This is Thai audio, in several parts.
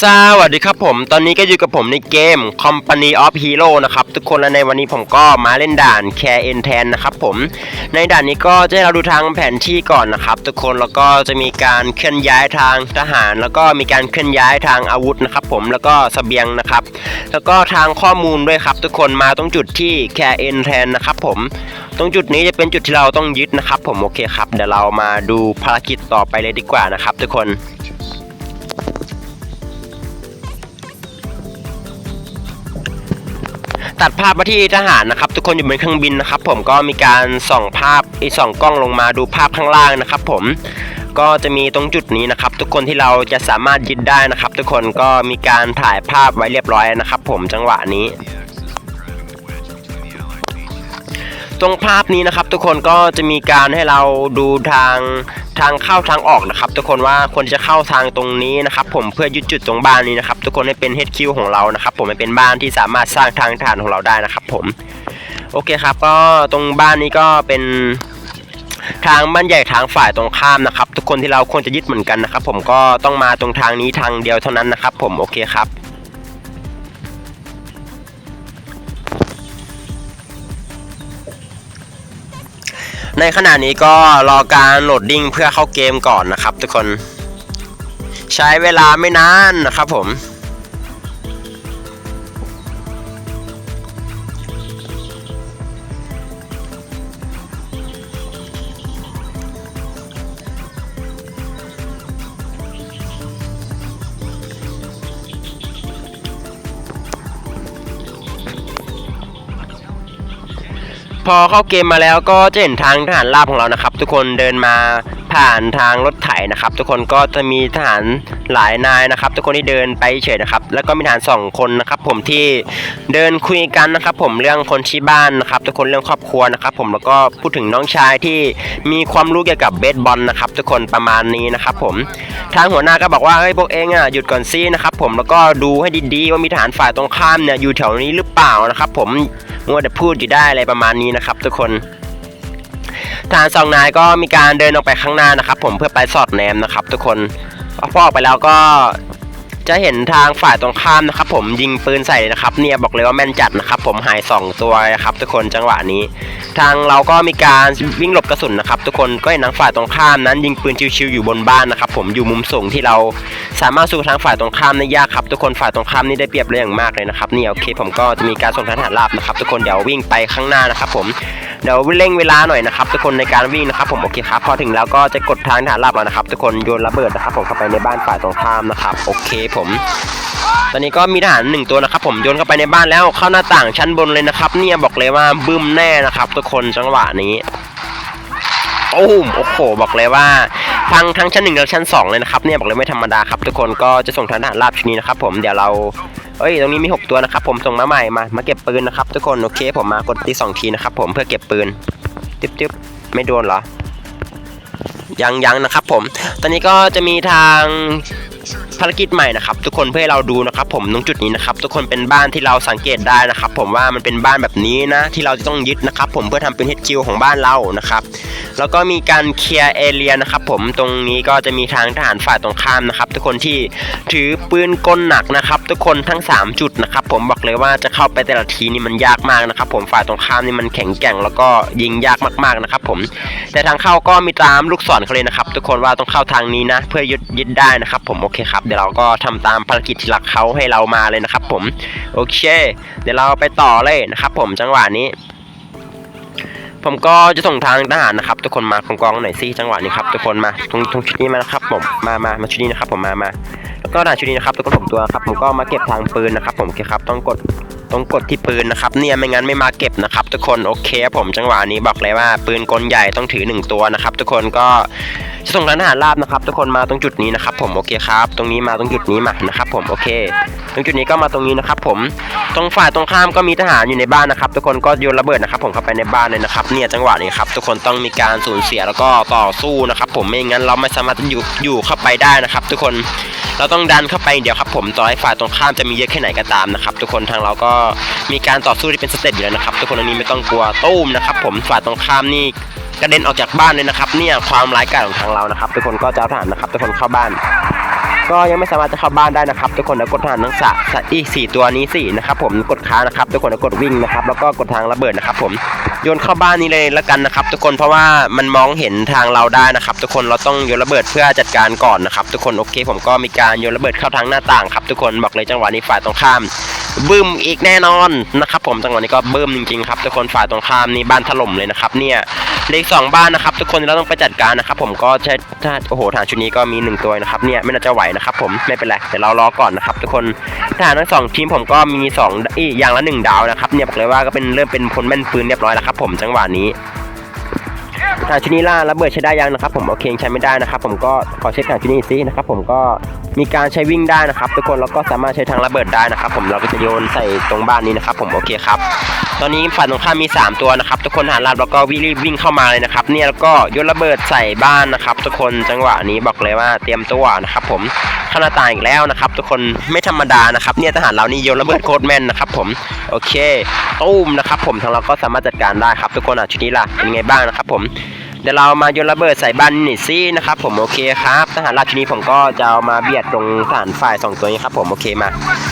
สวัสดีครับผม ตอนนี้ก็อยู่กับผมในเกม Company of Hero นะครับ ทุกคนและในวันนี้ผมก็มาเล่นด่าน Care N แทนนะครับผม ในด่านนี้ก็จะให้เราดูทางแผนที่ก่อนนะครับ ทุกคนแล้วก็จะมีการเคลื่อนย้ายทางทหาร แล้วก็มีการเคลื่อนย้ายทางอาวุธนะครับผมแล้วก็เสบียงนะครับ แล้วก็ทางข้อมูลด้วยครับ ทุกคนมาตรงจุดที่ Care N แทนนะครับผม ตรงจุดนี้จะเป็นจุดที่เราต้องยึดนะครับ ผมโอเคครับเดี๋ยวเรามาดูภารกิจต่อไปเลยดีกว่านะครับ ทุกคน ตัดภาพมาที่ทหารนะครับ ทุกคนอยู่บนเครื่องบินนะครับ ผมก็มีการส่องภาพไอ้ส่องกล้องลงมาดูภาพข้างล่างนะครับ ผมก็จะมีตรงจุดนี้นะครับ ทุกคนที่เราจะสามารถยึดได้นะครับ ทุกคนก็มีการถ่ายภาพไว้เรียบร้อยนะครับ ผมจังหวะนี้ตรงภาพนี้นะครับ ทุกคนก็จะมีการให้เราดูทาง ทางเข้าทางออกนะครับ ทุกคนว่าควรจะเข้าทางตรงนี้นะครับ ผมเพื่อยึดจุดตรงบ้านนี้นะครับ ทุกคนให้เป็น HQ ของเรานะครับผมให้เป็นบ้านที่สามารถสร้างทางฐานของเราได้นะครับ ผมโอเคครับ ก็ตรงบ้านนี้ก็เป็นทางบ้านใหญ่ทางฝ่ายตรงข้ามนะครับ ทุกคนที่เราควรจะยึดเหมือนกันนะครับ ผมก็ต้องมาตรงทางนี้ทางเดียวเท่านั้นนะครับ ผมโอเคครับ ในขณะนี้ก็รอการโหลดดิ้งเพื่อเข้าเกมก่อนนะครับทุกคน ใช้เวลาไม่นานนะครับผม อเข้าเกมมาแล้วก็จะเห็นทางทหารราบของเรานะครับ ทุกคนเดินมาผ่านทางรถไถนะครับ ทุกคนก็จะมีทหารหลายนายนะครับ ทุกคนที่เดินไปเฉยนะครับ แล้วก็มีทหารสองคนนะครับ ผมที่เดินคุยกันนะครับ ผมเรื่องคนที่บ้านนะครับ ทุกคนเรื่องครอบครัวนะครับ ผมแล้วก็พูดถึงน้องชายที่มีความรู้เกี่ยวกับเบสบอลนะครับ ทุกคนประมาณนี้นะครับ ผมทางหัวหน้าก็บอกว่าเฮ้ยพวกเองอะหยุดก่อนซินะครับ ผมแล้วก็ดูให้ดีๆว่ามีทหารฝ่ายตรงข้ามเนี่ยอยู่แถวนี้หรือเปล่านะครับ ผม มัวแต่พูดอยู่ได้อะไรประมาณนี้นะครับ ทุกคนทหารสองนายก็มีการเดินออกไปข้างหน้านะครับ ผมเพื่อไปสอดแนมนะครับ ทุกคนพอออกไปแล้วก็ จะเห็นทางฝ่ายตรงข้ามนะครับผมยิงปืนใส่นะครับเนี่ยบอกเลยว่าแม่นจัดนะครับผมหายสองตัวนะครับทุกคนจังหวะนี้ ทางเราก็มีการวิ่งหลบกระสุนนะครับทุกคนก็เห็นทางฝ่ายตรงข้ามนั้น ยิงปืนชิวๆอยู่บนบ้านนะครับผมอยู่มุมสูงที่เราสามารถสู้ทางฝ่ายตรงข้ามได้ยากครับทุกคนฝ่ายตรงข้ามนี่ได้เปรียบเลยอย่างมากเลยนะครับเนี่ยโอเคผมก็จะมีการส่งทหารราบนะครับทุกคนเดี๋ยววิ่งไปข้างหน้านะครับผม เดี๋ยวเร่งเวลาหน่อยนะครับทุกคนในการวิ่งนะครับผมโอเคครับพอถึงแล้วก็จะกดทางทหารราบแล้วนะครับ ทุกคนโยนระเบิดนะครับผมเข้าไปในบ้านฝ่ายตรงข้ามนะครับโอเคผมตอนนี้ก็มีทหารหนึ่งตัวนะครับผมโยนเข้าไปในบ้านแล้วเข้าหน้าต่างชั้นบนเลยนะครับ เนี่ยบอกเลยว่าบึ้มแน่นะครับ ทุกคนจังหวะนี้โอ้มโอ้โหบอกเลยว่าทั้งทั้งชั้นหนึ่งและชั้นสองเลยนะครับเนี่ยบอกเลยไม่ธรรมดาครับ ทุกคนก็จะส่งทางทหารราบชุดนี้นะครับผมเดี๋ยวเรา เอ้ยตรงนี้มีหกตัวนะครับผมส่งมาใหม่มามาเก็บปืนนะครับทุกคนโอเคผมมากดตีสองทีนะครับผมเพื่อเก็บปืนจิ๊บจิ๊บไม่โดนเหรอยังยังนะครับผม ตอนนี้ก็จะมีทาง ภารกิจใหม่นะครับทุกคนเพื่อให้เราดูนะครับผมตรงจุดนี้นะครับทุกคนเป็นบ้านที่เราสังเกตได้นะครับผมว่ามันเป็นบ้านแบบนี้นะที่เราจะต้องยึดนะครับผมเพื่อทำเป็น HQ ของบ้านเรานะครับแล้วก็มีการเคลียร์เอเรียนะครับผมตรงนี้ก็จะมีทางทหารฝ่ายตรงข้ามนะครับทุกคนที่ถือปืนกลหนักนะครับทุกคนทั้ง 3 จุดนะครับผมบอกเลยว่าจะเข้าไปแต่ละทีนี่มันยากมากนะครับผมฝ่ายตรงข้ามนี่มันแข็งแกร่งแล้วก็ยิงยากมากๆนะครับผมแต่ทางเข้าก็มีตามลูกศรเขาเลยนะครับทุกคนว่าต้องเข้าทางนี้นะ เพื่อยึดยึดได้นะครับผมโอเคครับ เดี๋ยวเราก็ทำตามภารกิจที่หลักเขาให้เรามาเลยนะครับ ผม โอเค เดี๋ยวเราไปต่อเลยนะครับ ผมจังหวะนี้ ผมก็จะส่งทางทหารนะครับ ทุกคนมากองกองหน่อยสิจังหวะนี้ครับทุกคนมาตรงตรงชุดนี้มานะครับผมมามามาชุดนี้นะครับ ผมมามาแล้วก็ทหาชุดนี้นะครับทุกคนผมตัวครับผมก็มาเก็บทางปืนนะครับ ผมโอเคครับต้องกดต้องกดที่ปืนนะครับเนี่ยไม่งั้นไม่มาเก็บนะครับ ทุกคนโอเคผมจังหวะนี้บอกเลยว่า ปืนกลใหญ่ต้องถือหนึ่งตัวนะครับ ทุกคนก็จะส่งทางทหารราบนะครับ ทุกคนมาตรงจุดนี้นะครับ ผมโอเคครับ ตรงนี้มาตรงจุดนี้มานะครับ ผมโอเค ตรงจุดนี้ก็มาตรงนี้นะครับ ผมตรงฝ่ายตรงข้ามก็มีทหารอยู่ในบ้านนะครับ ทุกคนก็โยนระเบิดนะครับ ผมเข้าไปในบ้านเลยนะครับ เนี่ยจังหวะนี้ครับทุกคนต้องมีการสูญเสียแล้วก็ต่อสู้นะครับ ผมไม่งั้นเราไม่สามารถอยู่อยู่เข้าไปได้นะครับ ทุกคนเราต้องดันเข้าไปเดียวครับ ผมต่อให้ฝ่ายตรงข้ามจะมีเยอะแค่ไหนก็ตามนะครับทุกคนทางเราก็มีการต่อสู้ที่เป็นสเต็ปอยู่แล้วนะครับ ทุกคนอันนี้ไม่ต้องกลัวตู้มนะครับ ผมฝ่ายตรงข้ามนี่ กระเด็นออกจากบ้านเลยนะครับ เนี่ยความร้ายกาจของทางเรานะครับ ทุกคนก็จะเอาทหารนะครับ ทุกคนเข้าบ้าน ก็ยังไม่สามารถจะเข้าบ้านได้นะครับ ทุกคนแล้วกดทหารทั้งสะสะอีกสี่ตัวนี้สี่นะครับ ผมกดค้านะครับ ทุกคนแล้วกดวิ่งนะครับ แล้วก็กดทางระเบิดนะครับ ผมโยนเข้าบ้านนี้เลยละกันนะครับ ทุกคนเพราะว่ามันมองเห็นทางเราได้นะครับ ทุกคนเราต้องโยนระเบิดเพื่อจัดการก่อนนะครับ ทุกคนโอเค ผมก็มีการโยนระเบิดเข้าทางหน้าต่างครับ ทุกคนบอกเลยจังหวะนี้ฝ่ายตรงข้าม บึ้มอีกแน่นอนนะครับผมจังหวะนี้ก็บึ้มจริงๆครับทุกคนฝ่ายตรงข้ามนี่บ้านถล่มเลยนะครับเนี่ยเลขสองบ้านนะครับทุกคนเราต้องไปจัดการนะครับผมก็ใช้ถ้าโอ้โหฐานชุดนี้ก็มีหนึ่งตัวนะครับเนี่ยไม่น่าจะไหวนะครับผมไม่เป็นไรเดี๋ยวเรารอก่อนนะครับทุกคนทหารทั้งสองทีมผมก็มีสองอีอย่างละหนึ่งดาวนะครับเนี่ยบอกเลยว่าก็เป็นเริ่มเป็นพลแม่นปืนเรียบร้อยแล้วครับผมจังหวะนี้ ฐานชุดนี้ล่าระเบิดใช้ได้ยังนะครับ ผมโอเคใช้ไม่ได้นะครับ ผมก็ขอเช็คฐานชุดนี้ซินะครับ ผมก็มีการใช้วิ่งได้นะครับ ทุกคนแล้วก็สามารถใช้ทางระเบิดได้นะครับ ผมเราก็จะโยนใส่ตรงบ้านนี้นะครับ ผมโอเคครับ ตอนนี้ฝ่ายตรงข้ามมี 3 ตัวนะครับ ทุกคนฐานราบแล้วก็วิ่งวิ่งเข้ามาเลยนะครับ เนี่ยแล้วก็โยนระเบิดใส่บ้านนะครับ ทุกคนจังหวะนี้บอกเลยว่าเตรียมตัวนะครับผมขนาดต่างอีกแล้วนะครับ ทุกคนไม่ธรรมดานะครับ เนี่ยทหารเรานี่โยนระเบิดโคตรแม่นนะครับ ผมโอเคตุ้มนะครับ ผมทางเราก็สามารถจัดการได้ครับ ทุกคนอะชุดนี้ล่ะเป็นไงบ้างนะครับ ผม เดี๋ยวเรามาโยนระเบิดใส่บันนี่สินะครับผมโอเคครับทหารราชนีผมก็จะเอามาเบียดตรงฐานฝ่ายสองตัวนี้ครับผมโอเคมา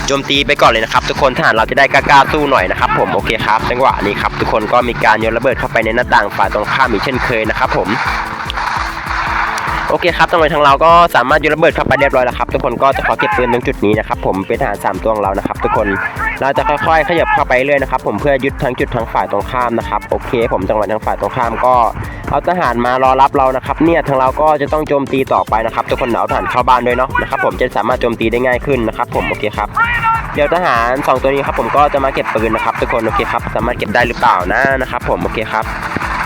โจมตีไปก่อนเลยนะครับทุกคนทหารเราจะได้กล้าๆสู้หน่อยนะครับผมโอเคครับจังหวะนี้ครับทุกคนก็มีการโยนระเบิดเข้าไปในหน้าต่างฝ่ายตรงข้ามอีกเช่นเคยนะครับผม โอเคครับตรงนี้ทางเราก็สามารถโยนระเบิดเข้าไปเรียบร้อยแล้วครับทุกคนก็จะขอเก็บปืนตรงจุดนี้นะครับผมเป็นทหารสามตัวของเรานะครับ ทุกคนเราจะค่อยๆ ขยับเข้าไปเรื่อยนะครับผมเพื่อยึดทั้งจุดทั้งฝ่ายตรงข้ามนะครับโอเค ผมจังหวะทางฝ่ายตรงข้ามก็เอาทหารมารอรับเรานะครับ เนี่ยทางเราก็จะต้องโจมตีต่อไปนะครับ ทุกคนเอาทหารเข้าบ้านด้วยเนาะนะครับผมจะสามารถโจมตีได้ง่ายขึ้นนะครับ ผมโอเคครับเดี๋ยวทหารสองตัวนี้ครับผมก็จะมาเก็บปืนนะครับทุกคนโอเคครับสามารถเก็บได้หรือเปล่านะนะครับผมโอเคครับ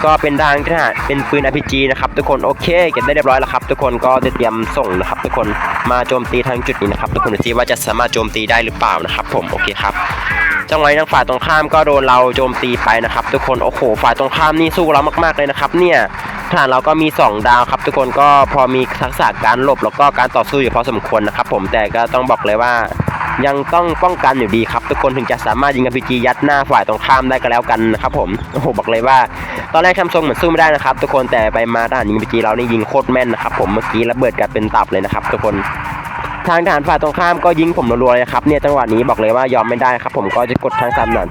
ก็เป็นทางทหารเป็นปืน RPG นะครับทุกคนโอเคเก็บได้เรียบร้อยแล้วครับ ทุกคนก็เตรียมส่งนะครับ ทุกคนมาโจมตีทางจุดนี้นะครับทุกคนดูซิว่าจะสามารถโจมตีได้หรือเปล่านะครับผมโอเคครับจังหวะทางฝ่ายตรงข้ามก็โดนเราโจมตีไปนะครับ ทุกคนโอ้โหฝ่ายตรงข้ามนี่สู้เรามากๆเลยนะครับ เนี่ยทหารเราก็มี 2 ดาวครับ ทุกคนก็พอมีทักษะการหลบแล้วก็การต่อสู้อยู่พอสมควรนะครับ ผมแต่ก็ต้องบอกเลยว่า ยังต้องป้องกันอยู่ดีครับ ทุกคนถึงจะสามารถยิง RPG ยัดหน้าฝ่ายตรงข้ามได้ก็แล้วกันนะครับผมโอ้โหบอกเลยว่า ตอนแรกทำทรงเหมือนสู้ไม่ได้นะครับ ทุกคนแต่ไปมาทหารยิง RPG เรานี่ยิงโคตรแม่นนะครับผมเมื่อกี้ระเบิดกันเป็นตับเลยนะครับ ทุกคนทางทหารฝ่ายตรงข้ามก็ยิงผมรัวๆเลยครับเนี่ยจังหวะนี้บอกเลยว่ายอมไม่ได้ครับ ผมก็จะกดทางสามหนัน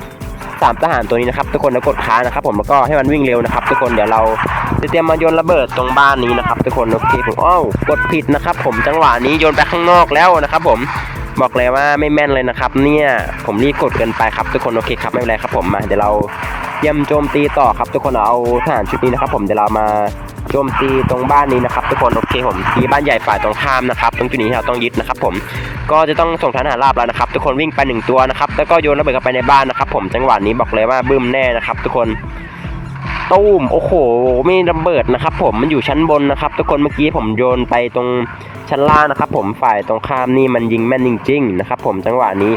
สามทหารตัวนี้นะครับ ทุกคนแล้วกดค้านะครับ ผมแล้วก็ให้มันวิ่งเร็วนะครับ ทุกคนเดี๋ยวเราจะเตรียมมาโยนระเบิดตรงบ้านนี้นะครับ ทุกคนโอเคผมอ้าวกดผิดนะครับ ผมจังหวะนี้โยนไปข้างนอกแล้วนะครับ ผม บอกเลยว่าไม่แม่นเลยนะครับ เนี่ยผมรีบกดเกินไปครับทุกคนโอเคครับไม่เป็นไรครับผมมาเดี๋ยวเราเตรียมโจมตีต่อครับ ทุกคนเอาทหารชุดนี้นะครับ ผมเดี๋ยวเรามาโจมตีตรงบ้านนี้นะครับทุกคนโอเคผมที่บ้านใหญ่ฝ่ายตรงข้ามนะครับตรงจุดนี้เราต้องยึดนะครับ ผมก็จะต้องส่งทหารราบแล้วนะครับ ทุกคนวิ่งไปหนึ่งตัวนะครับแล้วก็โยนระเบิดเข้าไปในบ้านนะครับ ผมจังหวะนี้บอกเลยว่าบึ้มแน่นะครับ ทุกคน ตูมโอ้โห มีระเบิดนะครับ ผมมันอยู่ชั้นบนนะครับ ทุกคนเมื่อกี้ผมโยนไปตรงชั้นล่างนะครับ ผมฝ่ายตรงข้ามนี่มันยิงแม่นจริงๆนะครับ ผมจังหวะนี้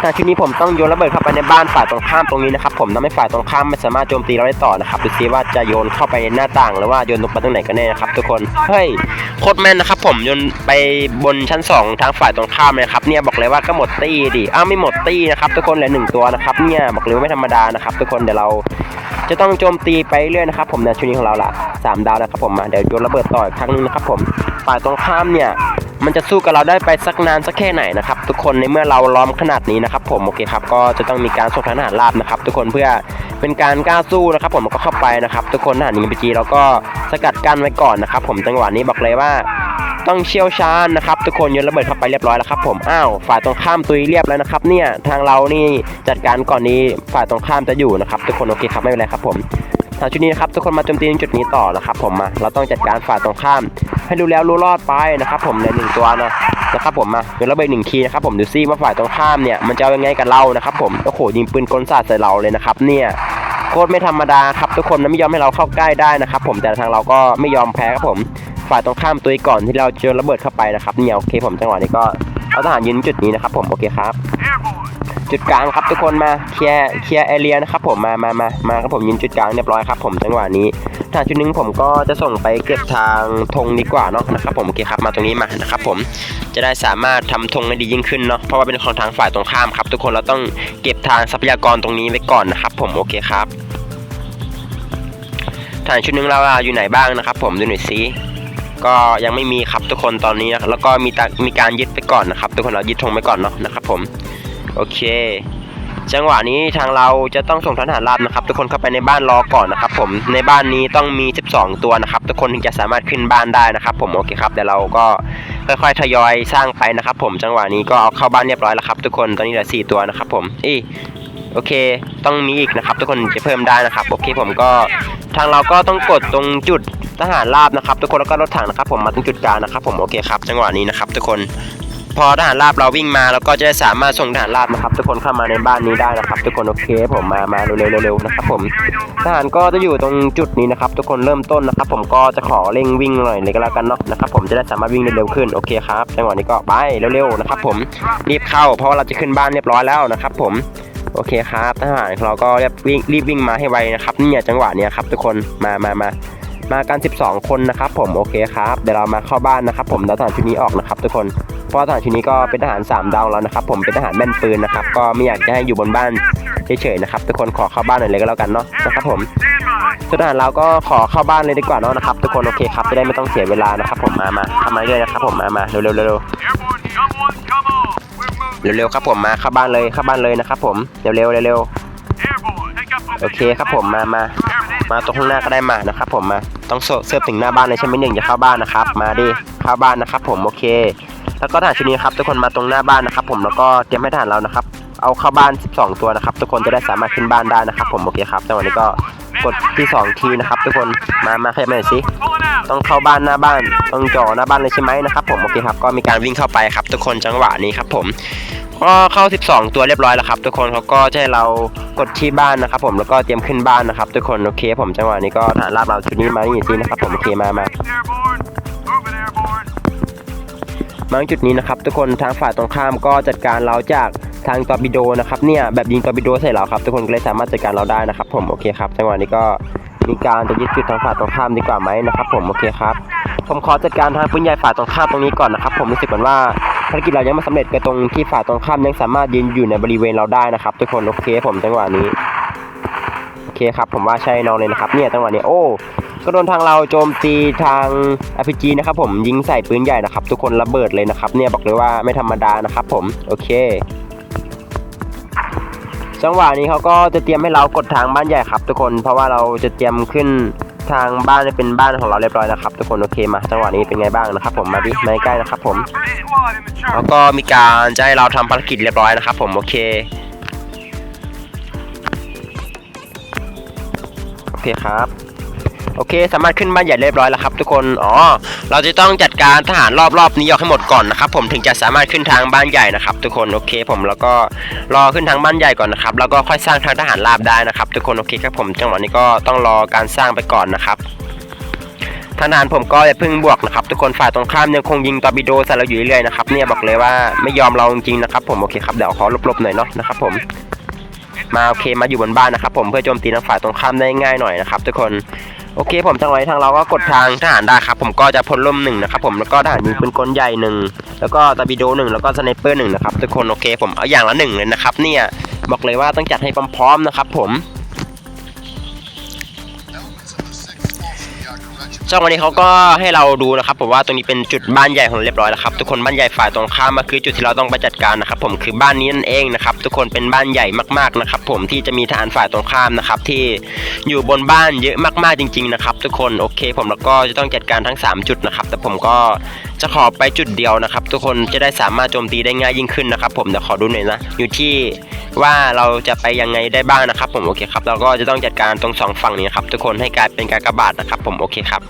แต่ทีนี้ผมต้องโยนระเบิดเข้าไปในบ้านฝ่ายตรงข้ามตรงนี้นะครับผมทำให้ฝ่ายตรงข้ามไม่สามารถโจมตีเราได้ต่อนะครับดูซิว่าจะโยนเข้าไปในหน้าต่างหรือว่าโยนลงไปตรงไหนกันแน่นะครับทุกคนเฮ้ยโคตรแม่นนะครับผมโยนไปบนชั้น 2 ทางฝ่ายตรงข้ามเลยครับเนี่ยบอกเลยว่าก็หมดตี้ดิอ้าวไม่หมดตี้นะครับทุกคนเหลือหนึ่งตัวนะครับเนี่ยบอกเลยว่าไม่ธรรมดานะครับทุกคนเดี๋ยวเราจะต้องโจมตีไปเรื่อยนะครับผมในชุดนี้ของเราละสามดาวแล้วครับผมมาเดี๋ยวโยนระเบิดต่ออีกครั้งหนึงนะครับผมฝ่ายตรงข้ามเนี่ย มันจะสู้กับเราได้ไปสักนานสักแค่ไหนนะครับทุกคนในเมื่อเราล้อมขนาดนี้นะครับผมโอเคครับก็จะต้องมีการส่งทหารราบนะครับ ทุกคนเพื่อเป็นการกล้าสู้นะครับ ผมก็เข้าไปนะครับ ทุกคนทหารยิงพีจีเราก็สกัดกั้นไว้ก่อนนะครับ ผมจังหวะนี้บอกเลยว่าต้องเชี่ยวชาญนะครับ ทุกคนโยนระเบิดเข้าไปเรียบร้อยแล้วครับผมอ้าวฝ่ายตรงข้ามตุยเรียบแล้วนะครับ เนี่ยทางเรานี่จัดการก่อนนี้ฝ่ายตรงข้ามจะอยู่นะครับ ทุกคนโอเคครับไม่เป็นไรครับผม ทางชุดนี้นะครับทุกคนมาโจมตีจุดนี้ต่อนะครับผมมาเราต้องจัดการฝ่ายตรงข้าม ให้ดูแล้วรู้รอดไปนะครับผมในหนึ่งตัวนะนะครับผมมาเดี๋ยวเราไปหนึ่งทีนะครับผมดูซิว่าฝ่ายตรงข้ามเนี่ยมันจะเอายังไงกับเรานะครับผมโอ้โหยิงปืนกลศาสตร์ใส่เราเลยนะครับเนี่ยโคตรไม่ธรรมดาครับทุกคนนะไม่ยอมให้เราเข้าใกล้ได้นะครับผมแต่ทางเราก็ไม่ยอมแพ้ครับผมฝ่ายตรงข้ามตัวก่อนที่เราจอระเบิดเข้าไปนะครับเนี่ยโอเคผมจังหวะนี้ก็เอาทหารยืนจุดนี้นะครับผมโอเคครับ จุดกลางครับทุกคนมาเคลียร์เคลียร์แอเรียนะครับผมมามามามาครับผมยืนจุดกลางเรียบร้อยครับผมจังหวะนี้ทางจุดหนึงผมก็จะส่งไปเก็บทางธงดีกว่าเนาะนะครับผมโอเคครับมาตรงนี้มานะครับผมจะได้สามารถทำธงได้ดียิ่งขึ้นเนาะเพราะว่าเป็นของทางฝ่ายตรงข้ามครับทุกคนเราต้องเก็บทางทรัพยากรตรงนี้ไว้ก่อนนะครับผมโอเคครับทางชุดหนึงเราอยู่ไหนบ้างนะครับผมดูหน่อยซิก็ยังไม่มีครับทุกคนตอนนี้นะแล้วก็มีมีการยึดไปก่อนนะครับ ทุกคนเรายึดธงไปก่อนเนาะนะครับผม โอเค จังหวะนี้ทางเราจะต้องส่งทหารราบนะครับ ทุกคนเข้าไปในบ้านรอก่อนนะครับ ผมในบ้านนี้ต้องมี 12 ตัวนะครับ ทุกคนถึงจะสามารถขึ้นบ้านได้นะครับ ผมโอเคครับเดี๋ยวเราก็ค่อยๆทยอยสร้างไปนะครับ ผมจังหวะนี้ก็เอาเข้าบ้านเรียบร้อยแล้วครับทุกคนตอนนี้เหลือ4ตัวนะครับ ผมอีโอเค ต้องมีอีกนะครับ ทุกคนจะเพิ่มได้นะครับ โอเคผมก็ทางเราก็ต้องกดตรงจุดทหารราบนะครับ ทุกคนแล้วก็รถถังนะครับ ผมมาตรงจุดกลางนะครับ ผมโอเคครับ จังหวะนี้นะครับ ทุกคน พอทหารราบเราวิ่งมาเราก็จะสามารถส่งทหารราบนะครับ ทุกคนเข้ามาในบ้านนี้ได้นะครับ ทุกคนโอเคผมมามาเร็วๆเร็วๆนะครับผมทหารก็จะอยู่ตรงจุดนี้นะครับ ทุกคนเริ่มต้นนะครับ ผมก็จะขอเร่งวิ่งหน่อยเลยก็แล้วกันเนาะนะครับ ผมจะได้สามารถวิ่งได้เร็วขึ้นโอเคครับจังหวะนี้ก็ไปเร็วๆนะครับ ผมรีบเข้า เพราะว่าเราจะขึ้นบ้านเรียบร้อยแล้วนะครับ ผมโอเคครับทหารเราก็รีบวิ่งรีบวิ่งมาให้ไวนะครับเนี่ยจังหวะเนี้ยครับทุกคนมามามา มากัน 12 คนนะครับผมโอเคครับเดี๋ยวเรามาเข้าบ้านนะครับ ผมแล้วทหารชุดนี้ออกนะครับทุกคนเพราะทหารชุดนี้ก็เป็นทหาร3ดาวแล้วนะครับ ผมเป็นทหารแม่นปืนนะครับ ก็ไม่อยากจะให้อยู่บนบ้านเฉยๆนะครับทุกคนขอเข้าบ้านหน่อยเลยก็แล้วกันเนาะนะครับผมส่วนทหารเราก็ขอเข้าบ้านเลยดีกว่าเนาะนะครับ ทุกคนโอเคครับจะได้ไม่ต้องเสียเวลานะครับ ผมมามาเข้ามาเรื่อยนะครับ ผมมามาเร็วๆเร็วๆเร็วๆครับผมมาเข้าบ้านเลยเข้าบ้านเลยนะครับ ผมเร็วๆเร็วๆโอเคครับผมมามา มาตรงข้างหน้าก็ได้มานะครับผมมาต้องเสิร์ฟเสิร์ฟถึงหน้าบ้านเลยใช่ไหมหนึ่งจะเข้าบ้านนะครับ มาดิเข้าบ้านนะครับ ผมโอเค แล้วก็ทหารชุดนี้ครับทุกคนมาตรงหน้าบ้านนะครับ ผมแล้วก็เตรียมให้ทหารเรานะครับ เอาเข้าบ้าน 12 ตัวนะครับ ทุกคนจะได้สามารถขึ้นบ้านได้นะครับ ผมโอเคครับจังหวะนี้ก็กดที่สองทีนะครับ ทุกคนมามาขยับมาหน่อยสิต้องเข้าบ้านหน้าบ้านต้องจ่อหน้าบ้านเลยใช่ไหมนะครับ ผมโอเคครับก็มีการวิ่งเข้าไปครับ ทุกคนจังหวะนี้ครับ ผม ก็เข้า 12 ตัวเรียบร้อยแล้วครับ ทุกคนเขาก็จะให้เรากดที่บ้านนะครับ ผมแล้วก็เตรียมขึ้นบ้านนะครับ ทุกคนโอเค ผมจังหวะนี้ก็ฐานราบเราชุดนี้มานี่สินะครับผมโอเคมามามาจุดนี้นะครับ ทุกคนทางฝ่ายตรงข้ามก็จัดการเราจากทางตอร์ปิโดนะครับเนี่ยแบบยิงตอร์ปิโดใส่เราครับทุกคนก็เลยสามารถจัดการเราได้นะครับ ผมโอเคครับจังหวะนี้ก็มีการจะยึดจุดทางฝ่ายตรงข้ามดีกว่าไหมนะครับ ผมโอเคครับผมขอจัดการทางปืนใหญ่ฝ่ายตรงข้ามตรงนี้ก่อนนะครับ ผมรู้สึกเหมือนว่าารกิจเรายังไม่สำเร็จกับตรงที่ฝ่ายตรงข้ามยังสามารถยืนอยู่ในบริเวณเราได้นะครับ ทุกคนโอเคผมจังหวะนี้โอเคครับ ผมว่าใช่น้องเลยนะครับเนี่ยจังหวะนี้โอ้ก็โดนทางเราโจมตีทาง RPG นะครับผมยิงใส่ปืนใหญ่นะครับ ทุกคนระเบิดเลยนะครับ เนี่ยบอกเลยว่าไม่ธรรมดานะครับ ผมโอเค จังหวะนี้เขาก็จะเตรียมให้เรากดทางบ้านใหญ่ครับ ทุกคนเพราะว่าเราจะเตรียมขึ้น ทางบ้านจะเป็นบ้านของเราเรียบร้อยนะครับทุกคนโอเคมาจังหวะนี้เป็นไงบ้างนะครับ ผมมาดิมาใกล้นะครับ ผมแล้วก็มีการจะให้เราทำภารกิจเรียบร้อยนะครับ ผมโอเคโอเคครับ โอเค สามารถขึ้นบ้านใหญ่เรียบร้อยแล้วครับทุกคน อ๋อ เราจะต้องจัดการทหารรอบๆนี้ออกให้หมดก่อนนะครับผมถึงจะสามารถขึ้นทางบ้านใหญ่นะครับ ทุกคนโอเค ผมแล้วก็รอขึ้นทางบ้านใหญ่ก่อนนะครับแล้วก็ค่อยสร้างทางทหารราบได้นะครับ ทุกคนโอเคครับผมจังหวะนี้ก็ต้องรอการสร้างไปก่อนนะครับทางทหารผมก็อย่าเพิ่งบวกนะครับทุกคนฝ่ายตรงข้ามยังคงยิงตอร์ปิโดใส่เราอยู่เรื่อยๆนะครับเนี่ยบอกเลยว่าไม่ยอมเราจริงๆนะครับผมโอเคครับเดี๋ยวขอลบๆหน่อยเนาะนะครับผมมาโอเคมาอยู่บนบ้านนะครับผมเพื่อโจมตีทางฝ่ายตรงข้ามได้ง่ายหน่อยนะครับทุกคน โอเคผมจังหวะนี้ทางเราก็กดทางทหารได้ครับผมก็จะพลล่มหนึ่งนะครับผมแล้วก็ทหารยิงปืนกลใหญ่หนึ่งแล้วก็ตาบิโดหนึ่งแล้วก็สไนเปอร์หนึ่งนะครับทุกคนโอเคผมเอาอย่างละหนึ่งเลยนะครับเนี่ยบอกเลยว่าต้องจัดให้พร้อมๆนะครับผม จังวะนี้เขาก็ให้เราดูนะครับผมว่าตรงนี้เป็นจุดบ้านใหญ่ของเราเรียบร้อยแล้วครับทุกคนบ้านใหญ่ฝ่ายตรงข้ามมาคือจุดที่เราต้องไปจัดการนะครับผมคือบ้านนี้นั่นเองนะครับทุกคนเป็นบ้านใหญ่มากๆนะครับผมที่จะมีทหารฝ่ายตรงข้ามนะครับที่อยู่บนบ้านเยอะมากๆจริงๆนะครับทุกคนโอเค ผมแล้วก็จะต้องจัดการทั้ง 3 จุดนะครับแต่ผมก็จะขอไปจุดเดียวนะครับทุกคนจะได้สามารถโจมตีได้ง่ายยิ่งขึ้นนะครับผมเดี๋ยวขอดูหน่อยนะอยู่ที่ว่าเราจะไปยังไงได้บ้างนะครับผมโอเคครับเราก็จะต้องจัดการตรงสองฝั่งนี้ครับทุกคนให้กลายเป็นการกระบาดนะครับผมโอเคครับ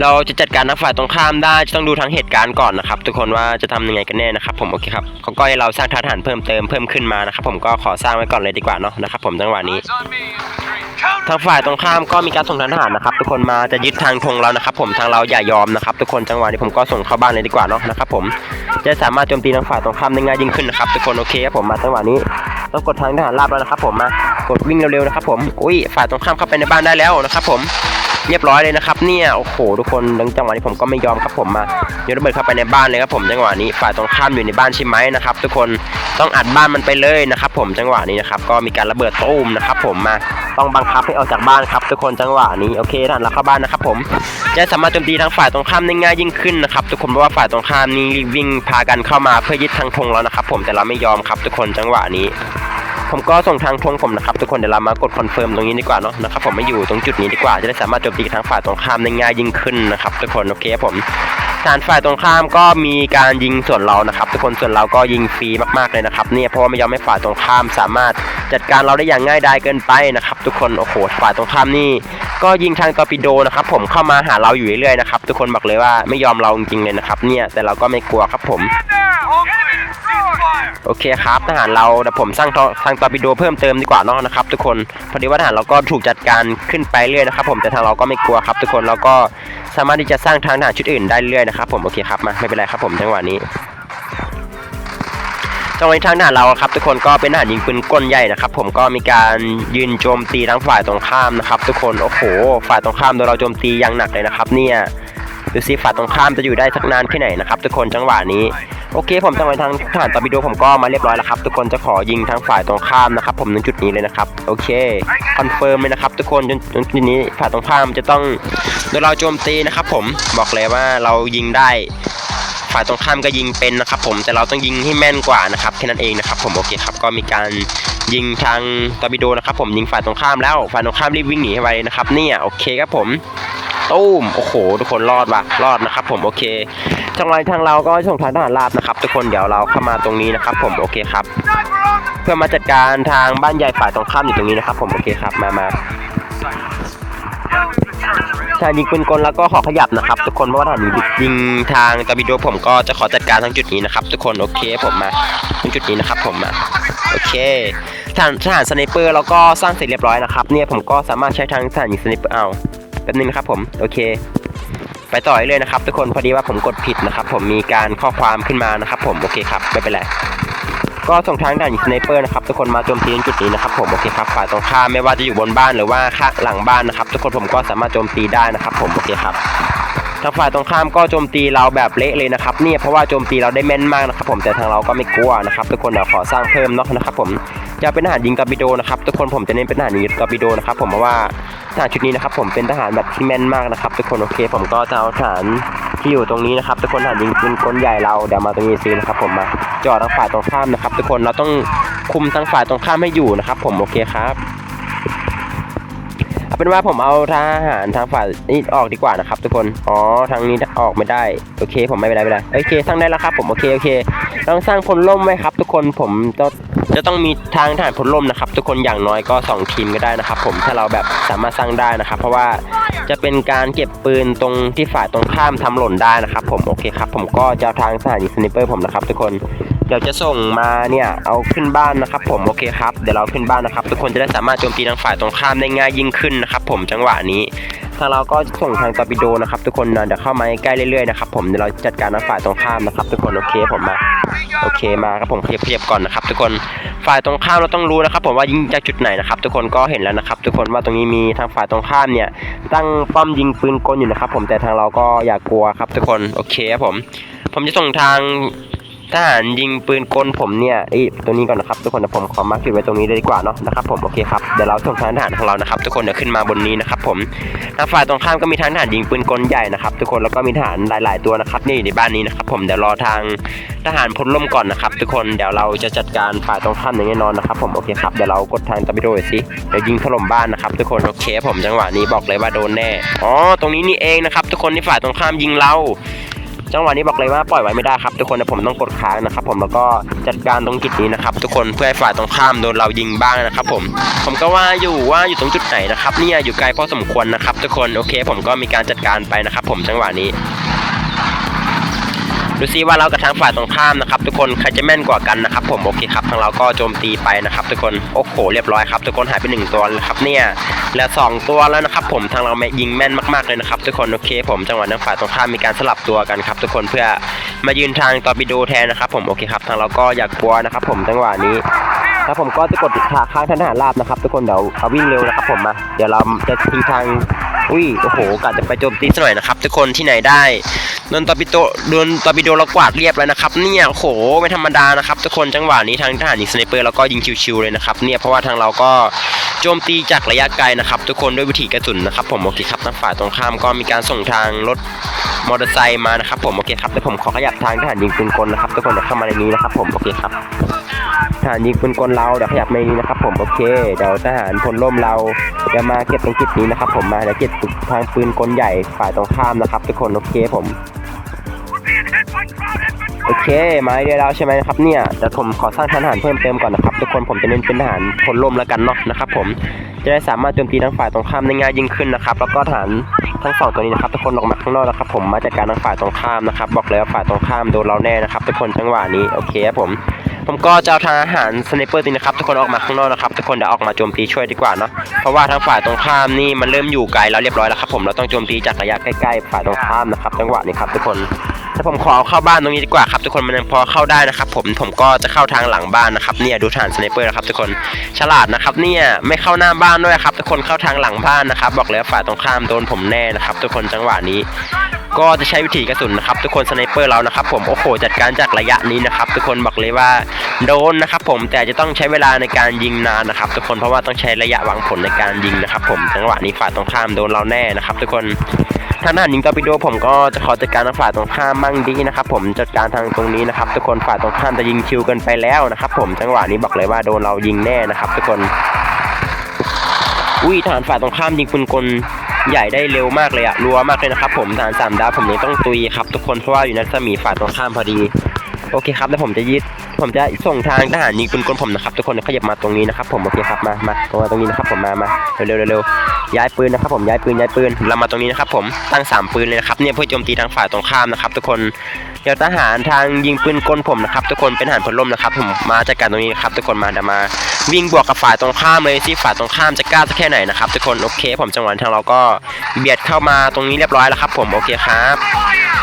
เราจะจัดการทั้งฝ่ายตรงข้ามได้จะต้องดูทั้งเหตุการณ์ก่อนนะครับ ทุกคนว่าจะทำยังไงกันแน่นะครับ ผมโอเคครับเขาก็ให้เราสร้างทหารเพิ่มเติมเพิ่มขึ้นมานะครับผมก็ขอสร้างไว้ก่อนเลยดีกว่าเนาะนะครับผมจังหวะนี้ทางฝ่ายตรงข้ามก็มีการส่งทหารนะครับ ทุกคนมาจะยึดทางธงเรานะครับ ผมทางเราอย่ายอมนะครับ ทุกคนจังหวะนี้ผมก็ส่งเข้าบ้านเลยดีกว่าเนาะนะครับ ผมจะสามารถโจมตีทางฝ่ายตรงข้ามได้ง่ายยิ่งขึ้นนะครับทุกคนโอเคครับผมมาจังหวะนี้ต้องกดทางทหารราบแล้วนะครับ ผมมากดวิ่งเร็วๆนะครับ ผมอุ้ยฝ่ายตรงข้ามเข้าไปในบ้านได้แล้วนะครับ ผม เรียบร้อยเลยนะครับเนี่ยโอ้โหทุกคนดังจังหวะนี้ผมก็ไม่ยอมครับผมมาโยนระเบิดเข้าไปในบ้านเลยครับผมจังหวะนี้ฝ่ายตรงข้ามอยู่ในบ้านใช่ไหมนะครับทุกคนต้องอัดบ้านมันไปเลยนะครับผมจังหวะนี้นะครับก็มีการระเบิดตู้มนะครับผมมาต้องบังคับให้ออกจากบ้านครับทุกคนจังหวะนี้โอเคท่านเราเข้าบ้านนะครับผมจะสามารถโจมตีทางฝ่ายตรงข้ามได้ง่ายยิ่งขึ้นนะครับทุกคนเพราะว่าฝ่ายตรงข้ามนี้วิ่งพากันเข้ามาเพื่อยึดทางธงแล้วนะครับผมแต่เราไม่ยอมครับทุกคนจังหวะนี้ ผมก็ส่งทางธงผมนะครับทุกคนเดี๋ยวเรามากดคอนเฟิร์มตรงนี้ดีกว่าเนาะนะครับผมไม่อยู่ตรงจุดนี้ดีกว่าจะได้สามารถโจมตีทางฝ่ายตรงข้ามได้ง่ายยิ่งขึ้นนะครับทุกคนโอเคผมทางฝ่ายตรงข้ามก็มีการยิงส่วนเรานะครับ ทุกคนส่วนเราก็ยิงฟรีมากๆเลยนะครับเนี่ยเพราะว่าไม่ยอมให้ฝ่ายตรงข้ามสามารถจัดการเราได้อย่างง่ายดายเกินไปนะครับ ทุกคนโอ้โหฝ่ายตรงข้ามนี่ ก็ยิงทางตอร์ปิโดนะครับผมเข้ามาหาเราอยู่เรื่อยๆนะครับทุกคนบอกเลยว่าไม่ยอมเราจริงๆเลยนะครับเนี่ยแต่เราก็ไม่กลัวครับผม โอเคครับทหารเราเดี๋ยวผมสร้างทอทางตอร์ปิโดเพิ่มเติมดีกว่าเนาะนะครับ ทุกคนพอดีว่าทหารเราก็ถูกจัดการขึ้นไปเรื่อยนะครับ ผมแต่ทางเราก็ไม่กลัวครับ ทุกคนเราก็สามารถที่จะสร้างทางทหารชุดอื่นได้เรื่อยนะครับ ผมโอเคครับมาไม่เป็นไรครับผมจังหวะนี้จังหวะนี้ทางทหารเราครับ ทุกคนก็เป็นทหารยิงปืนก้นใหญ่นะครับ ผมก็มีการยืนโจมตีทั้งฝ่ายตรงข้ามนะครับ ทุกคนโอ้โห ฝ่ายตรงข้ามโดนเราโจมตีอย่างหนักเลยนะครับ เนี่ย ดูซิฝ่ายตรงข้ามจะอยู่ได้สักนานแค่ไหนนะครับทุกคนจังหวะนี้โอเค ผมจังหวะทางทหารตอร์ปิโดผมก็มาเรียบร้อยแล้วครับทุกคนจะขอยิงทางฝ่ายตรงข้ามนะครับ ผมในจุดนี้เลยนะครับโอเคคอนเฟิร์มเลยนะครับทุกคนจนจนจุดนี้ฝ่ายตรงข้ามจะต้องโดนเราโจมตีนะครับ ผมบอกเลยว่าเรายิงได้ฝ่ายตรงข้ามก็ยิงเป็นนะครับ ผมแต่เราต้องยิงให้แม่นกว่านะครับแค่นั้นเองนะครับ ผมโอเคครับก็มีการยิงทางตอร์ปิโดนะครับ ผมยิงฝ่ายตรงข้ามแล้วฝ่ายตรงข้ามรีบวิ่งหนีไวนะครับเนี่ยโอเคครับผม ตู้มโอ้โห ทุกคนรอดว่ะรอดนะครับ ผมโอเคจังหวะทางเราก็ส่งทางทหารราบนะครับ ทุกคนเดี๋ยวเราเข้ามาตรงนี้นะครับ ผมโอเคครับ เพื่อมาจัดการทางบ้านใหญ่ฝ่ายตรงข้ามอยู่ตรงนี้นะครับ ผมโอเคครับมามาทางยิงปืนกลแล้วก็ขอขยับนะครับ ทุกคนเพราะว่าทางยิงทางตอร์ปิโดผมก็จะขอจัดการทางจุดนี้นะครับ ทุกคนโอเคผมมาตรงจุดนี้นะครับ ผมมาโอเคทหารทหารสไนเปอร์เราก็สร้างเสร็จเรียบร้อยนะครับเนี่ยผมก็สามารถใช้ทางทหารยิงสไนเปอร์เอา แป๊บนึงนะครับผมโอเค ไปต่อเลยนะครับ ทุกคนพอดีว่าผมกดผิดนะครับ ผมมีการข้อความขึ้นมานะครับ ผมโอเคครับไม่เป็นไรก็ส่งทางด่านสไนเปอร์นะครับทุกคนมาโจมตีจุดนี้นะครับผมโอเคครับฝ่ายตรงข้ามไม่ว่าจะอยู่บนบ้านหรือว่าข้างหลังบ้านนะครับ ทุกคนผมก็สามารถโจมตีได้นะครับ ผมโอเคครับทางฝ่ายตรงข้ามก็โจมตีเราแบบเละเลยนะครับเนี่ยเพราะว่าโจมตีเราได้แม่นมากนะครับ ผมแต่ทางเราก็ไม่กลัวนะครับ ทุกคนเดี๋ยวขอสร้างเพิ่มเนาะนะครับ ผมจะเป็นทหารยิงตอร์ปิโดนะครับ ทุกคนผมจะเน้นเป็นทหารยิงตอร์ปิโดนะครับ ผมเพราะว่า ทหารชุดนี้นะครับผมเป็นทหารแบบที่แม่นมากนะครับทุกคนโอเค ผมก็จะเอาทหารที่อยู่ตรงนี้นะครับทุกคนทหารยิงปืนกลใหญ่เราเดี๋ยวมาตรงนี้ซื้อนะครับผมมาจอดทางฝ่ายตรงข้ามนะครับ ทุกคนเราต้องคุมทางฝ่ายตรงข้ามให้อยู่นะครับ ผมโอเคครับ เป็นว่าผมเอาทหารทางฝ่ายนี้ออกดีกว่านะครับ ทุกคน อ๋อทางนี้ออกไม่ได้ โอเค ผมไม่เป็นไรไม่เป็นไรโอเคสร้างได้แล้วครับผมโอเคโอเคต้องสร้างพลล่มไว้ครับ ทุกคนผมจะจะต้องมีทางทหารพลล่มนะครับ ทุกคนอย่างน้อยก็สองทีมก็ได้นะครับ ผมถ้าเราแบบสามารถสร้างได้นะครับ เพราะว่าจะเป็นการเก็บปืนตรงที่ฝ่ายตรงข้ามทำหล่นได้นะครับ ผมโอเคครับ ผมก็จะทางสถานีสไนเปอร์ผมนะครับ ทุกคนเดี๋ยวจะส่งมาเนี่ยเอาขึ้นบ้านนะครับ ผมโอเคครับเดี๋ยวเราขึ้นบ้านนะครับ ทุกคนจะได้สามารถโจมตีทางฝ่ายตรงข้ามได้ง่ายยิ่งขึ้นนะครับผมจังหวะนี้ทางเราก็ส่งทางตอร์ปิโดนะครับ ทุกคนนะเดี๋ยวเข้ามาใกล้เรื่อยๆนะครับผมเดี๋ยวเราจัดการทางฝ่ายตรงข้ามนะครับ ทุกคนโอเคผมมาโอเคมาครับผมเพียบเพียบก่อนนะครับ ทุกคนฝ่ายตรงข้ามเราต้องรู้นะครับผมว่ายิงจากจุดไหนนะครับ ทุกคนก็เห็นแล้วนะครับ ทุกคนว่าตรงนี้มีทางฝ่ายตรงข้ามเนี่ย ตั้งป้อมยิงปืนกลอยู่นะครับ ผมแต่ทางเราก็อย่ากลัวครับ ทุกคนโอเคครับผม ผมจะส่งทาง ทหารยิงปืนกลผมเนี่ยไอ้ตัวนี้ก่อนนะครับทุกคนเดี๋ยวผมขอมาร์คจุดไว้ตรงนี้เลยดีกว่าเนาะนะครับผมโอเคครับเดี๋ยวเราส่งทางทหารของเรานะครับทุกคนเดี๋ยวขึ้นมาบนนี้นะครับผมทางฝ่ายตรงข้ามก็มีทางทหารยิงปืนกลใหญ่นะครับทุกคนแล้วก็มีทหารหลาย ๆตัวนะครับนี่อยู่ในบ้านนี้นะครับผมเดี๋ยวรอทางทหารพลล่มก่อนนะครับ ทุกคนเดี๋ยวเราจะจัดการฝ่ายตรงข้ามอย่างแน่นอนนะครับผมโอเคครับเดี๋ยวเรากดทางตะบิโดสิเดี๋ยวยิงถล่มบ้านนะครับทุกคนโอเคผมจังหวะนี้บอกเลยว่าโดนแน่อ๋อตรงนี้นี่เองนะครับทุกคนที่ฝ่ายตรงข้ามยิงเรา จังหวะนี้บอกเลยว่าปล่อยไว้ไม่ได้ครับ ทุกคนนะผมต้องกดค้างนะครับผมแล้วก็จัดการตรงจุดนี้นะครับ ทุกคนเพื่อให้ฝ่ายตรงข้ามโดนเรายิงบ้างนะครับผมผมก็ว่าอยู่ว่าอยู่ตรงจุดไหนนะครับเนี่ยอยู่ไกลพอสมควรนะครับ ทุกคนโอเค ผมก็มีการจัดการไปนะครับ ผมจังหวะนี้ ดูซิว่าเรากับทางฝ่ายตรงข้ามนะครับทุกคนใครจะแม่นกว่ากันนะครับผมโอเคครับทางเราก็โจมตีไปนะครับทุกคนโอ้โหเรียบร้อยครับทุกคนหายไปหนึ่งตัวแล้วครับเนี่ยเหลือสองตัวแล้วนะครับผมทางเราแม่ยิงแม่นมากๆเลยนะครับทุกคนโอเคผมจังหวะทางฝ่ายตรงข้ามมีการสลับตัวกันครับทุกคนเพื่อมายืนทางต่อร์ปิโดแทนนะครับผมโอเคครับทางเราก็อยากกลัวนะครับผมจังหวะนี้แล้วผมก็จะกดขาข้างทหารราบนะครับ ทุกคนเดี๋ยวเอาวิ่งเร็วนะครับผมมาเดี๋ยวเราจะทิ้งทางอุ้ยโอ้โหกะจะไปโจมตีซะหน่อยนะครับ ทุกคนที่ไหนได้ โดนตาปิโดโดนตาปิโดเรากวาดเรียบแล้วนะครับเนี่ยโหไม่ธรรมดานะครับทุกคนจังหวะนี้ทางทหารยิงสไนเปอร์แล้วก็ยิงชิวๆเลยนะครับเนี่ยเพราะว่าทางเราก็โจมตีจากระยะไกลนะครับ ทุกคนด้วยวิถีกระสุนนะครับ ผมโอเคครับทางฝ่ายตรงข้ามก็มีการส่งทางรถมอเตอร์ไซค์มานะครับ ผมโอเคครับแต่ผมขอขยับทางทหารยิงปืนกลนะครับ ทุกคนเดี๋ยวเข้ามาในนี้นะครับ ผมโอเคครับทหารยิงปืนกลเราเดี๋ยวขยับมาในนี้นะครับ ผมโอเคเดี๋ยวทหารพลร่มเราจะมาเก็บตรงจุดนี้นะครับ ผมมาเดี๋ยวเก็บทางปืนกลใหญ่ฝ่ายตรงข้ามนะครับ ทุกคนโอเคผม โอเคไม้เดียวเราใช่ไหมนะครับเนี่ยเดี๋ยวผมขอสร้างทหารเพิ่มเติมก่อนนะครับทุกคนผมจะเน้นเป็นทหารพลร่มแล้วกันเนาะนะครับ ผมจะได้สามารถโจมตีทางฝ่ายตรงข้ามได้ง่ายยิ่งขึ้นนะครับ แล้วก็ทหารทั้งสองตัวนี้นะครับทุกคนออกมาข้างนอกนะครับ ผมมาจากการทางฝ่ายตรงข้ามนะครับ บอกเลยว่าฝ่ายตรงข้ามโดนเราแน่นะครับ ทุกคนจังหวะนี้โอเคครับผม ผมก็จะเอาทหารสไนเปอร์ตีนะครับทุกคนออกมาข้างนอกนะครับทุกคนเดี๋ยวออกมาโจมตีช่วยดีกว่าเนาะเพราะว่าทางฝ่ายตรงข้ามนี่มันเริ่มอยู่ไกลแล้วเรียบร้อยแล้วครับผมเราต้องโจมตีจากระยะใกล้ๆฝ่ายตรงข้ามนะครับจังหวะนี้ครับทุกคน ถ้าผมขอเอาเข้าบ้านตรงนี้ดีกว่าครับทุกคนมันยังพอเข้าได้นะครับ ผมผมก็จะเข้าทางหลังบ้านนะครับเนี่ยดูฐานสไนเปอร์นะครับทุกคนฉลาดนะครับเนี่ยไม่เข้าหน้าบ้านด้วยครับทุกคนเข้าทางหลังบ้านนะครับ บอกเลยฝ่ายตรงข้ามโดนผมแน่นะครับทุกคนจังหวะนี้ ก็จะใช้วิธีกระสุนนะครับทุกคนสไนเปอร์เรานะครับผมโอ้โหจัดการจากระยะนี้นะครับทุกคนบอกเลยว่าโดนนะครับผมแต่จะต้องใช้เวลาในการยิงนานนะครับทุกคนเพราะว่าต้องใช้ระยะวังผลในการยิงนะครับผมจังหวะนี้ฝ่ายตรงข้ามโดนเราแน่นะครับทุกคนทางด้านยิงตอร์ปิโดผมก็จะขอจัดการทางฝ่ายตรงข้ามมั่งดีนะครับผมจัดการทางตรงนี้นะครับทุกคนฝ่ายตรงข้ามจะยิงคิวกันไปแล้วนะครับผมจังหวะนี้บอกเลยว่าโดนเรายิงแน่นะครับทุกคนอุ้ยทหารฝ่ายตรงข้ามยิงปืนกล ใหญ่ได้เร็วมากเลยอะรัวมากเลยนะครับผมทานสามดาวผมเลยต้องตุยครับทุกคนเพราะว่าอยู่ในรัศมีฝ่ายตรงข้ามพอดี โอเคครับแล้วผมจะยึด ผมจะส่งทางทหารยิงปืนกลผมนะครับทุกคนขยับมาตรงนี้นะครับ ผมโอเคครับมามาตรงมาตรงนี้นะครับผมมามาเร็วเร็วย้ายปืนนะครับ ผมย้ายปืนย้ายปืนเรามาตรงนี้นะครับ ผมตั้งสามปืนเลยนะครับเนี่ยเพื่อโจมตีทางฝ่ายตรงข้ามนะครับ ทุกคนเดี๋ยวทหารทางยิงปืนกลผมนะครับ ทุกคนเป็นทหารพลร่มนะครับผมมาจัดการตรงนี้นะครับ ทุกคนมาเดี๋ยวมา วิ่งบวกกับฝ่ายตรงข้ามเลยที่ฝ่ายตรงข้ามจะกล้าสักแค่ไหนนะครับ ทุกคนโอเค ผมจังหวะทางเราก็เบียดเข้ามาตรงนี้เรียบร้อยแล้วครับ ผมโอเคครับ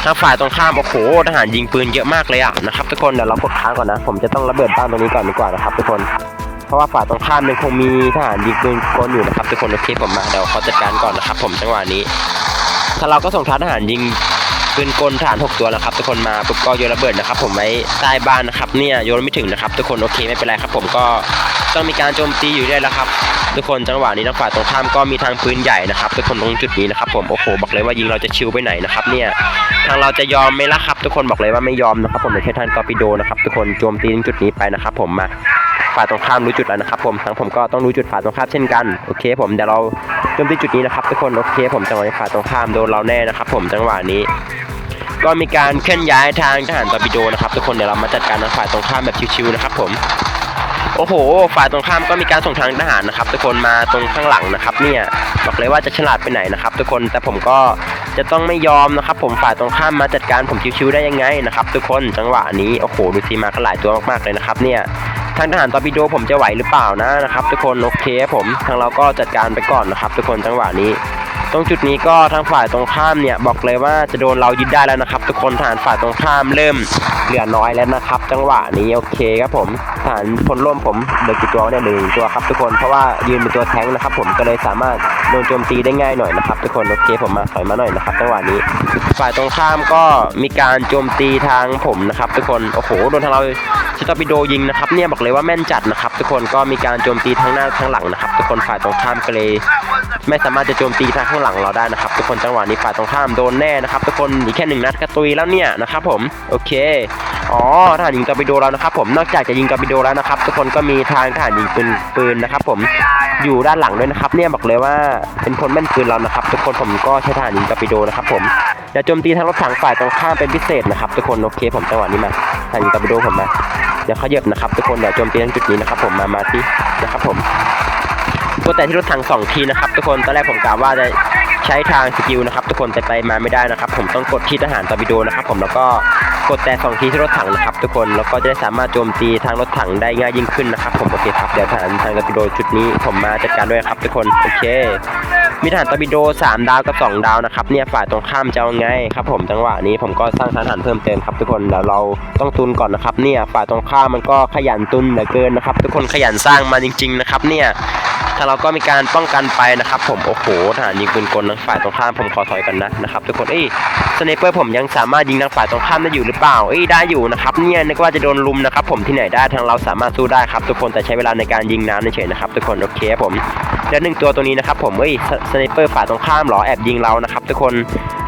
ทางฝ่ายตรงข้ามโอ้โหทหารยิงปืนเยอะมากเลยอะนะครับ ทุกคนเดี๋ยวเรากดค้างก่อนนะผมจะต้องระเบิดบ้านตรงนี้ก่อนดีกว่านะครับทุกคน เพราะว่าฝ่ายตรงข้ามมันคงมีทหารยิงปืนกลอยู่นะครับทุกคนโอเคผมมาเดี๋ยวเขาจัดการก่อนนะครับ ผมจังหวะนี้ ถ้าเราก็ส่งทหารยิงปืนกลฐานหกตัวนะครับทุกคนมาปุ๊บก็โยนระเบิดนะครับ ผมไว้ใต้บ้านนะครับเนี่ยโยนไม่ถึงนะครับทุกคนโอเคไม่เป็นไรครับ ผมก็ต้องมีการโจมตีอยู่ด้วยแล้วครับ ทุกคนจังหวะนี้ทางฝ่ายตรงข้ามก็มีทางปืนใหญ่นะครับทุกคนตรงจุดนี้นะครับผมโอ้โหบอกเลยว่ายิงเราจะชิวไปไหนนะครับเนี่ยทางเราจะยอมไหมล่ะครับ ทุกคนบอกเลยว่าไม่ยอมนะครับผมเดี๋ยวใช้ทางตอปิโดนะครับทุกคนโจมตีตรงจุดนี้ไปนะครับ ผมมาฝ่ายตรงข้ามรู้จุดแล้วนะครับ ผมทางผมก็ต้องรู้จุดฝ่ายตรงข้ามเช่นกันโอเค ผมเดี๋ยวเราโจมตีจุดนี้นะครับทุกคนโอเค ผมจังหวะนี้ฝ่ายตรงข้ามโดนเราแน่นะครับ ผมจังหวะนี้ก็มีการเคลื่อนย้ายทางทหารตอร์ปิโดนะครับทุกคนเดี๋ยวเรามาจัดการทางฝ่ายตรงข้ามแบบชิวๆนะครับผม โอ้โห ฝ่ายตรงข้ามก็มีการส่งทางทหารนะครับ ทุกคนมาตรงข้างหลังนะครับ เนี่ยบอกเลยว่าจะฉลาดไปไหนนะครับ ทุกคนแต่ผมก็จะต้องไม่ยอมนะครับ ผมฝ่ายตรงข้ามมาจัดการผมชิวๆได้ยังไงนะครับ ทุกคนจังหวะนี้โอ้โหดูสิมากันหลายตัวมากๆเลยนะครับ เนี่ยทางทหารตอร์ปิโดผมจะไหวหรือเปล่านะนะครับ ทุกคนโอเคผมทางเราก็จัดการไปก่อนนะครับ ทุกคนจังหวะนี้ ตรงจุดนี้ก็ทางฝ่ายตรงข้ามเนี่ยบอกเลยว่าจะโดนเรายึดได้แล้วนะครับ ทุกคนทหารฝ่ายตรงข้ามเริ่มเหลือน้อยแล้วนะครับ จังหวะนี้โอเคครับผมทหารพลร่วมผมเหลือกี่ตัวเนี่ยหนึ่งตัวครับทุกคนเพราะว่ายืนเป็นตัวแท้งนะครับ ผมก็เลยสามารถโดนโจมตีได้ง่ายหน่อยนะครับ ทุกคนโอเคผมมาถอยมาหน่อยนะครับจังหวะนี้ ฝ่ายตรงข้ามก็มีการโจมตีทางผมนะครับ ทุกคนโอ้โหโดนทางเราชิตอปิโดยิงนะครับเนี่ยบอกเลยว่าแม่นจัดนะครับ ทุกคนก็มีการโจมตีทั้งหน้าทั้งหลังนะครับ ทุกคนฝ่ายตรงข้ามก็เลย ไม่สามารถจะโจมตีทางข้างหลังเราได้นะครับ ทุกคนจังหวะนี้ฝ่ายตรงข้ามโดนแน่นะครับ ทุกคนอีกแค่หนึ่งนัดกระตุยแล้วเนี่ยนะครับผมโอเค อ๋อทหารยิงตอร์ปิโดแล้วนะครับผมนอกจากจะยิงตอร์ปิโดแล้วนะครับทุกคนก็มีทางทหารยิงปืนปืนนะครับ ผมอยู่ด้านหลังด้วยนะครับ เนี่ยบอกเลยว่าเป็นคนแม่นปืนเรานะครับ ทุกคนผมก็ใช้ทหารยิงตอร์ปิโดนะครับ ผมจะโจมตีทางรถถังฝ่ายตรงข้ามเป็นพิเศษนะครับทุกคนโอเค ผมจังหวะนี้มาทหารยิงตอร์ปิโดผมมาเดี๋ยวขยับนะครับทุกคนเดี๋ยวโจมตีทางจุดนี้นะครับ ผมมามาที่นะครับ ผมกดแต่ที่รถถังสองทีนะครับ ทุกคนตอนแรกผมกะว่าจะใช้ทางสกิลนะครับ ทุกคนแต่ไปมาไม่ได้นะครับ ผมต้องกดที่ทหารตอร์ปิโดนะครับ ผมแล้วก็ กดแต่สองทีที่รถถังนะครับทุกคนแล้วก็จะได้สามารถโจมตีทางรถถังได้ง่ายยิ่งขึ้นนะครับผมโอเคครับเดี๋ยวทหารทางตอร์ปิโดชุดนี้ผมมาจัดการด้วยครับทุกคนโอเค มีทหารตอร์ปิโด 3 ดาวกับ 2 ดาวนะครับเนี่ยฝ่ายตรงข้ามจะเอาไงครับผมจังหวะนี้ผมก็สร้างทหารเพิ่มเติมครับทุกคนเดี๋ยวเราต้องตุนก่อนนะครับเนี่ยฝ่ายตรงข้ามมันก็ขยันตุนเหลือเกินนะครับทุกคนขยันสร้างมาจริง ๆนะครับเนี่ย ทางเราก็มีการป้องกันไปนะครับผมโอ้โหทหารยิงปืนกลทางฝ่ายตรงข้ามผมขอถอยกันนะนะครับทุกคนเอ้ยสไนเปอร์ผมยังสามารถยิงทางฝ่ายตรงข้ามได้อยู่หรือเปล่าเอ้ยได้อยู่นะครับเนี่ยนึกว่าจะโดนลุมนะครับผมที่ไหนได้ทางเราสามารถสู้ได้ครับทุกคนแต่ใช้เวลาในการยิงนานเฉยๆนะครับทุกคนโอเคครับผมแล้วหนึ่งตัวตัวนี้นะครับผมเอ้ยสไนเปอร์ฝ่ายตรงข้ามเหรอแอบยิงเรานะครับทุกคน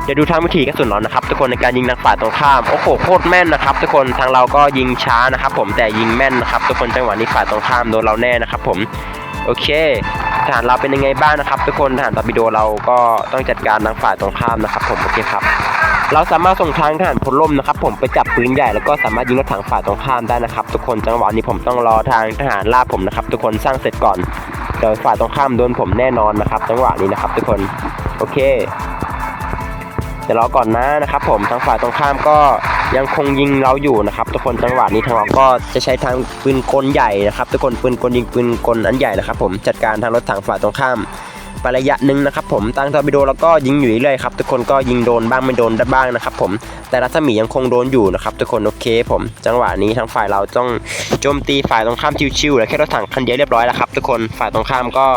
เดี๋ยวดูทางวิธีกระสุนเรานะครับทุกคนในการยิงทางฝ่ายตรงข้ามโอ้โหโคตรแม่นนะครับทุกคนทางเราก็ยิงช้านะครับผมแต่ยิงแม่นนะครับทุกคนจังหวะนี้ฝ่ายตรงข้ามโดนเราแน่นะครับผม โอเคทหารเราเป็นยังไงบ้างนะครับ ทุกคนทหารตอร์ปิโดเราก็ต้องจัดการทางฝ่ายตรงข้ามนะครับ ผมโอเคครับ เราสามารถส่งทางทหารพลล่มนะครับ ผมไปจับปืนใหญ่แล้วก็สามารถยิงรถถังฝ่ายตรงข้ามได้นะครับ ทุกคนจังหวะนี้ผมต้องรอทางทหารลาบผมนะครับ ทุกคนสร้างเสร็จก่อนเดี๋ยวฝ่ายตรงข้ามโดนผมแน่นอนนะครับ จังหวะนี้นะครับ ทุกคนโอเค ดี๋ยวรอก่อนนะนะครับผมทางฝ่ายตรงข้ามก็ยังคงยิงเราอยู่นะครับทุกคนจังหวะนี้ทางเราก็จะใช้ทางปืนกลใหญ่นะครับทุกคนปืนกลยิงปืนกลอันใหญ่นะครับ ผมจัดการทางรถถังฝ่ายตรงข้ามไประยะหนึ่งนะครับผมตั้งทอร์ปิโดแล้วก็ยิงอยู่เรื่อยครับทุกคนก็ยิงโดนบ้างไม่โดนบ้างนะครับผมแต่รัศมียังคงโดนอยู่นะครับทุกคนโอเคผม จังหวะนี้ทางฝ่ายเราต้องโจมตีฝ่ายตรงข้ามชิวๆแล้วแค่รถถังคันเดียวเรียบร้อยแล้วครับทุกคนฝ่ายตรงข้ามก็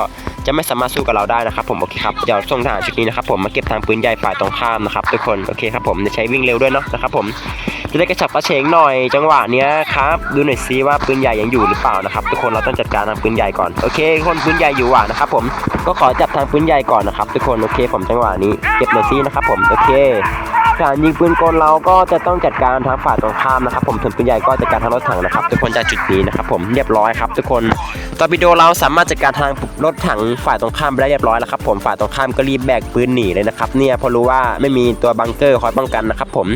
จะไม่สามารถสู้กับเราได้นะครับผมโอเคครับเดี๋ยวส่งทหารชุดนี้นะครับผมมาเก็บทางปืนใหญ่ฝ่ายตรงข้ามนะครับทุกคนโอเคครับผมจะใช้วิ่งเร็วด้วยเนาะนะครับผมจะได้กระฉับกระเฉงหน่อยจังหวะเนี้ยครับดูหน่อยซิว่าปืนใหญ่ยังอยู่หรือเปล่านะครับทุกคนเราต้องจัดการทางปืนใหญ่ก่อนโอเค คนปืนใหญ่อยู่ว่ะนะครับผมก็ขอจับทางปืนใหญ่ก่อนนะครับทุกคนโอเค ผมจังหวะนี้เก็บหน่อยซินะครับผมโอเค การยิงปืนกลเราก็จะต้องจัดการทางฝ่ายตรงข้ามนะครับ ผมถึงปืนใหญ่ก็จัดการทางรถถังนะครับ ทุกคนจากจุดนี้นะครับผมเรียบร้อยครับ ทุกคนตอร์ปิโดเราสามารถจัดการทางรถถังฝ่ายตรงข้ามไปได้เรียบร้อยแล้วครับผมฝ่ายตรงข้ามก็รีบแบกปืนหนีเลยนะครับเนี่ยเพราะรู้ว่าไม่มีตัวบังเกอร์คอยป้องกันนะครับผม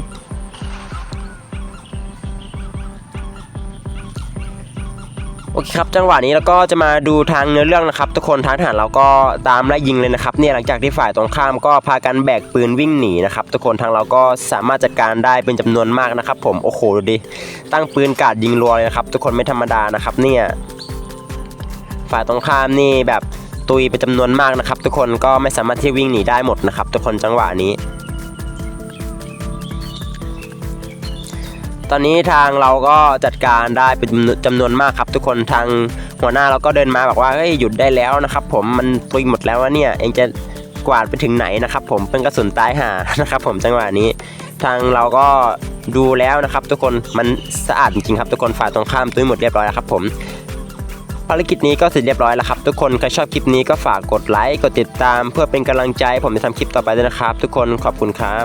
อเคครับจังหวะนี้เราก็จะมาดูทางเนื้อเรื่องนะครับทุกคนทางทหารเราก็ตามไล่ยิงเลยนะครับเนี่ยหลังจากที่ฝ่ายตรงข้ามก็พากันแบกปืนวิ่งหนีนะครับทุกคนทางเราก็สามารถจัดการได้เป็นจำนวนมากนะครับ ผมโอ้โหดูดิตั้งปืนกาดยิงรัวเลยนะครับ ทุกคนไม่ธรรมดานะครับเนี่ยฝ่ายตรงข้ามนี่แบบตุยเป็นจำนวนมากนะครับ ทุกคนก็ไม่สามารถที่วิ่งหนีได้หมดนะครับ ทุกคนจังหวะนี้ ตอนนี้ทางเราก็จัดการได้เป็นจำนวนมากครับ ทุกคนทางหัวหน้าเราก็เดินมาบอกว่าเฮ้ยหยุดได้แล้วนะครับ ผมมันตุยหมดแล้ววะเนี่ยเองจะกวาดไปถึงไหนนะครับ ผมเป็นกระสุนตายห่านะครับ ผมจังหวะนี้ทางเราก็ดูแล้วนะครับ ทุกคนมันสะอาดจริงครับทุกคนฝ่ายตรงข้ามตุยหมดเรียบร้อยแล้วครับ ผมภารกิจนี้ก็เสร็จเรียบร้อยแล้วครับทุกคนใครชอบคลิปนี้ก็ฝากกดไลค์กดติดตาม เพื่อเป็นกำลังใจให้ผมจะทำคลิปต่อไปด้วยนะครับ ทุกคนขอบคุณครับ